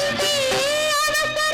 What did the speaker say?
ஏ ஏ ஏ ஏ ஏ